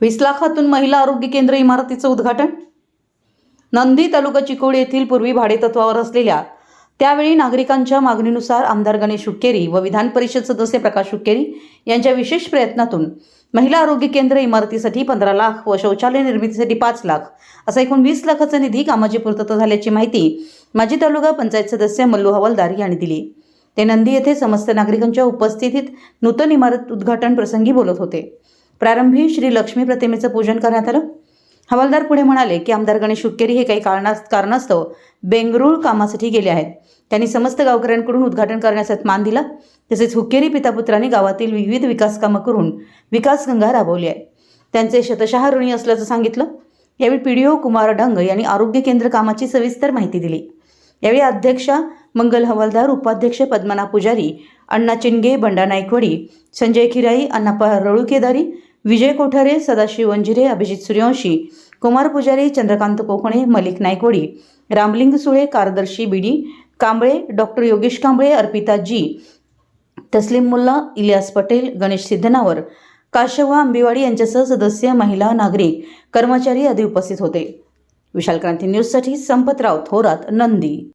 वीस लाखातून महिला आरोग्य केंद्र इमारतीचं उद्घाटन? नंदी तालुका चिकोडी येथील पूर्वी भाडेतत्वावर असलेल्या त्यावेळी नागरिकांच्या मागणीनुसार आमदार गणेश हुक्केरी व विधान परिषद सदस्य प्रकाश हुक्केरी यांच्या विशेष प्रयत्नातून महिला आरोग्य केंद्र इमारतीसाठी पंधरा लाख व शौचालय निर्मितीसाठी पाच लाख असा एकूण वीस लाखाचा निधी कामाची पूर्तता झाल्याची माहिती माजी तालुका पंचायत सदस्य मल्लू हवालदार यांनी दिली. ते नंदी येथे समस्त नागरिकांच्या उपस्थितीत नूतन इमारत उद्घाटन प्रसंगी बोलत होते. प्रारंभी श्री लक्ष्मी प्रतिमेचं पूजन करण्यात आलं. हवालदार पुढे म्हणाले की आमदार गणेश हुक्केरी हे काही कारणास कारणास्तव बेंगरूळ कामासाठी गेले आहेत. त्यांनी समस्त गावकऱ्यांकडून उद्घाटन करण्यासाठी मान दिला. तसेच हुक्केरी पितापुत्रांनी गावातील विविध विकास कामं करून विकासगंगा राबवली आहे. त्यांचे शतशः ऋणी असल्याचं सांगितलं. यावेळी पी डी ओ कुमार ढंग यांनी आरोग्य केंद्र कामाची सविस्तर माहिती दिली. यावेळी अध्यक्षा मंगल हवालदार उपाध्यक्ष पद्मना पुजारी अण्णा चिंगे बंडा नायकवडी संजय खिराई अण्णा रळुकेदारी विजय कोठारे सदाशिव वंजिरे अभिजित सूर्यवंशी कुमार पुजारी चंद्रकांत कोकणे मलिक नायकवडी रामलिंग सुळे कारदर्शी बीडी कांबळे डॉक्टर योगेश कांबळे अर्पिता जी तस्लीम मुल्ला इलियास पटेल गणेश सिद्धनावर काशवा आंबेवाडी यांच्यासह सदस्य महिला नागरिक कर्मचारी आदी उपस्थित होते. विशाल क्रांती न्यूजसाठी संपतराव थोरात नंदी.